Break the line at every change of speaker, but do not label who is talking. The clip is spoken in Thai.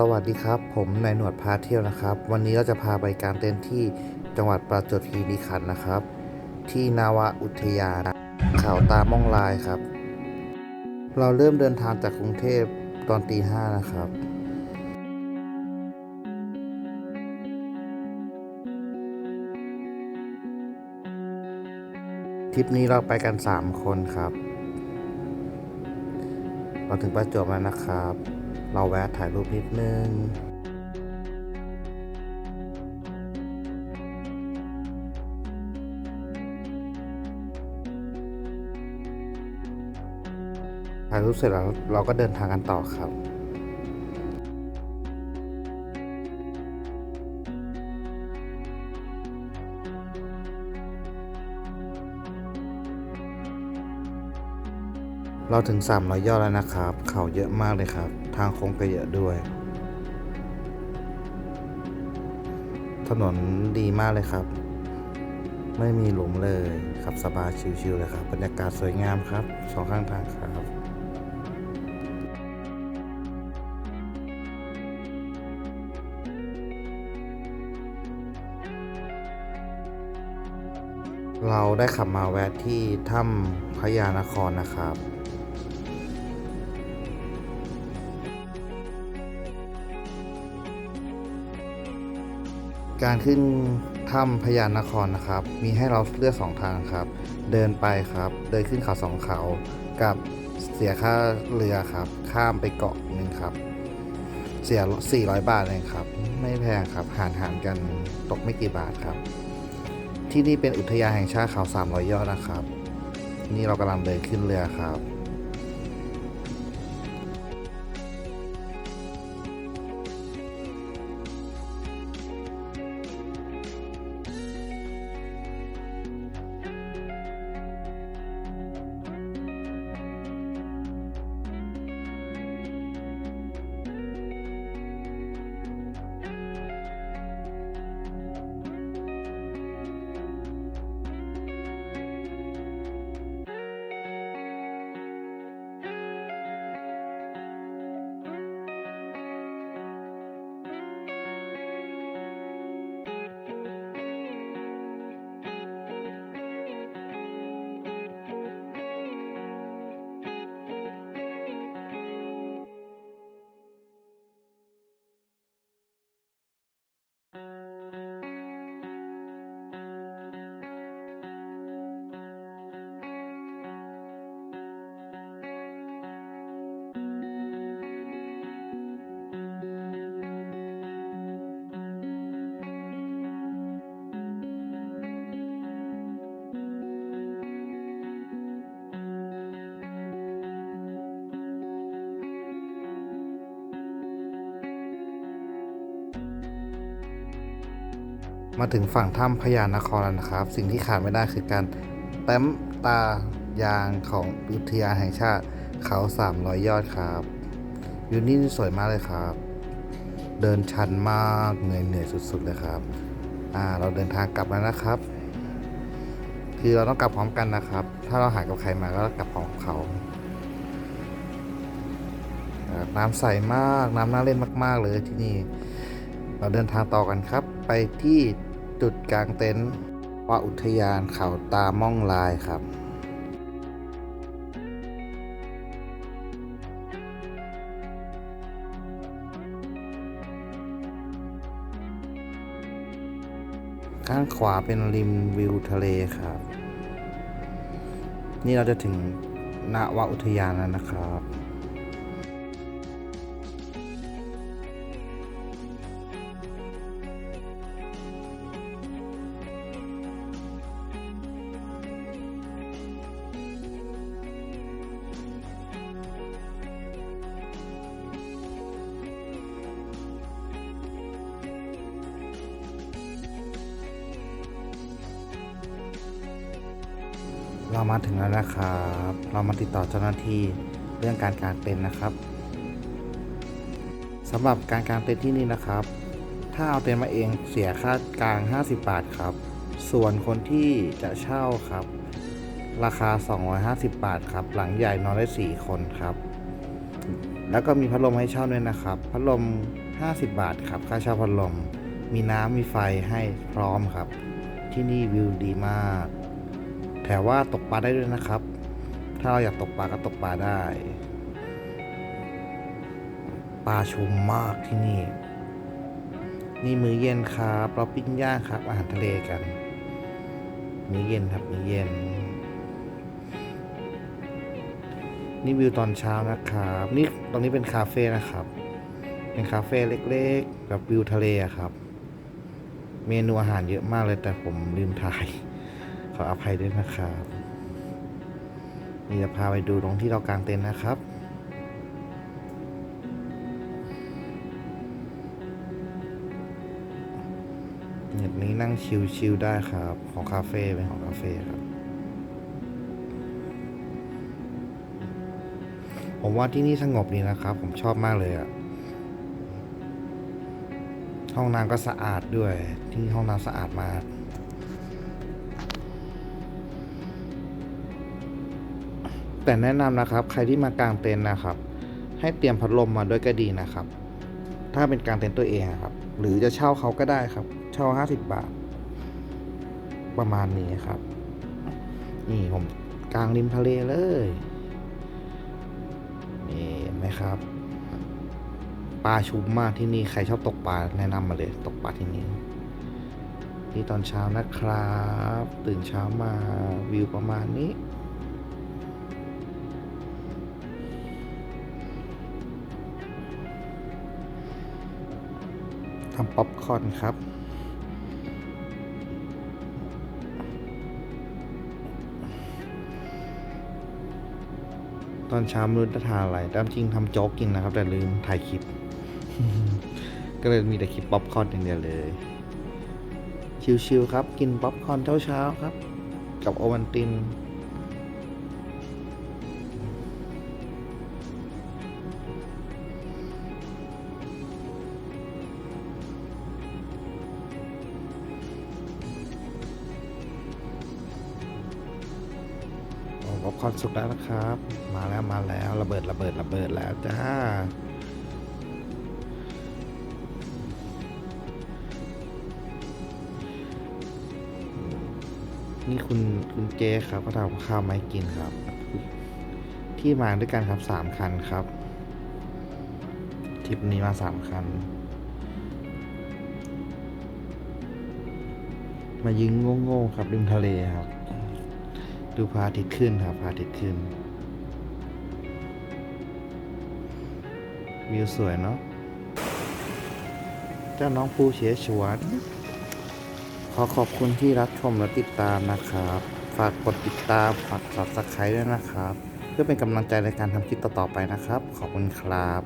สวัสดีครับ ผมนายหนวดพาเที่ยวนะครับ วันนี้เราจะพาไปกางเต็นท์ที่จังหวัดประจวบคีรีขันธ์นะครับ ที่นาวาอุทยานเขาตาม่องลายครับ เราเริ่มเดินทางจากกรุงเทพตอนตีห้านะครับ ทริปนี้เราไปกัน 3 คนครับ เราถึงประจวบแล้วนะครับ เราแวะถ่ายรูปนิดนึงถ่ายรูปเสร็จแล้วเราก็เดินทางกันต่อครับเราถึง300ยอดแล้วนะครับ เขาเยอะมากเลยครับ ทางโค้งก็เยอะด้วย ถนนดีมากเลยครับ ไม่มีหลุมเลยขับสบายชิวๆเลยครับ บรรยากาศสวยงามครับสองข้างทางครับเราได้ขับมาแวะที่ถ้ำพญานครนะครับ การขึ้นถ้ำพญานครนะครับ มีให้เราเลือกสองทางครับ เดินไปครับ เดินขึ้นเขาสองเขา กับเสียค่าเรือครับ ข้ามไปเกาะหนึ่งครับ เสีย 400 บาทเองครับ ไม่แพงครับ หารหารกันตกไม่กี่บาทครับ ที่นี่เป็นอุทยานแห่งชาติเขา300ยอดนะครับ นี่เรากำลังเดินขึ้นเรือครับ มาถึงฝั่งถ้ำพญานครแล้วนะครับ สิ่งที่ขาดไม่ได้คือการแต้มตายางของอุทยานแห่งชาติเขา300ยอดครับวิวนี่สวยมากเลยครับ เดินชันมากเหนื่อยเหนื่อยสุดๆเลยครับ อ่าเราเดินทางกลับแล้วนะครับ คือเราต้องกลับพร้อมกันนะครับ ถ้าเราหายกับใครมาก็กลับพร้อมเขา น้ำใสมากน้ำน่าเล่นมาก ๆ เลยที่นี่ เราเดินทางต่อกันครับ ไปที่ จุดกลางเต็นท์ว่าอุทยานเขาตาม่องลายครับ ข้างขวาเป็นริมวิวทะเลครับ นี่เราจะถึงณวอุทยานแล้วนะครับ เรามาถึงแล้วนะครับ เรามาติดต่อเจ้าหน้าที่เรื่องการกางเต็นนะครับสำหรับการกางเต็นที่นี่นะครับ ถ้าเอาเต็นมาเองเสียค่ากลาง 50 บาทครับ ส่วนคนที่จะเช่าครับ ราคา 250 บาทครับ หลังใหญ่นอนได้ 4 คนครับ แล้วก็มีพัดลมให้เช่าด้วยนะครับ พัดลม 50 บาทครับ ค่าเช่าพัดลม มีน้ำมีไฟให้พร้อมครับ ที่นี่วิวดีมาก แถวว่าตกปลาได้ด้วยนะครับ ถ้าเราอยากตกปลาก็ตกปลาได้ ปลาชุมมากที่นี่ นี่มื้อเย็นครับ เราปิ้งย่างครับ อาหารทะเลกัน มื้อเย็นครับมื้อเย็น นี่วิวตอนเช้านะครับ นี่ตรงนี้เป็นคาเฟ่นะครับ เป็นคาเฟ่เล็กๆแบบวิวทะเลครับ เมนูอาหารเยอะมากเลยแต่ผมลืมถ่าย ขออภัยด้วยนะครับนี่จะพาไปดูตรงที่เรากางเต็นท์นะครับเนี่ยนี้นั่งชิลๆได้ครับ ของคาเฟ่เป็นของคาเฟ่ครับ ผมว่าที่นี่สงบดีนะครับ ผมชอบมากเลยอะห้องน้ำก็สะอาดด้วย ที่นี่ห้องน้ำสะอาดมาก แต่แนะนำนะครับ ใครที่มากางเต็นท์นะครับ ให้เตรียมพัดลมมาด้วยก็ดีนะครับ ถ้าเป็นกางเต็นท์ตัวเองครับ หรือจะเช่าเขาก็ได้ครับ เช่าห้าสิบบาท ประมาณนี้ครับ นี่ผมกลางริมทะเลเลยนี่เห็นไหมครับปลาชุมมากที่นี่ใครชอบตกปลาแนะนำมาเลยตกปลาที่นี่นี่ตอนเช้านะครับ ตื่นเช้ามาวิวประมาณนี้ ทำป๊อปคอร์นครับ ตอนเช้าไม่รู้จะทานอะไรตามจริงทำโจ๊กกินนะครับ แต่ลืมถ่ายคลิป ก็เลยมีแต่คลิปป๊อปคอร์นอย่างเดียวเลย ชิวๆครับ กินป๊อปคอร์นเช้าๆครับ กับโอวันติน คอร์นสุกแล้วนะครับ มาแล้วมาแล้วระเบิดระเบิดระเบิดแล้วจ้านี่คุณคุณเจครับก็ทำข้าวไม้กินครับ ที่มาด้วยกันครับสามคันครับทริปนี้มาสามคัน มายิงโง่ๆครับริมทะเลครับ ดูพระอาทิตย์ขึ้นครับพระอาทิตย์ขึ้น วิวสวยเนาะเจ้าน้องภูเฉฉวนขอขอบคุณที่รับชมและติดตามนะครับ ฝากกดติดตามฝาก subscribe ด้วยนะครับ เพื่อเป็นกำลังใจในการทำคลิปต่อๆไปนะครับ ขอบคุณครับ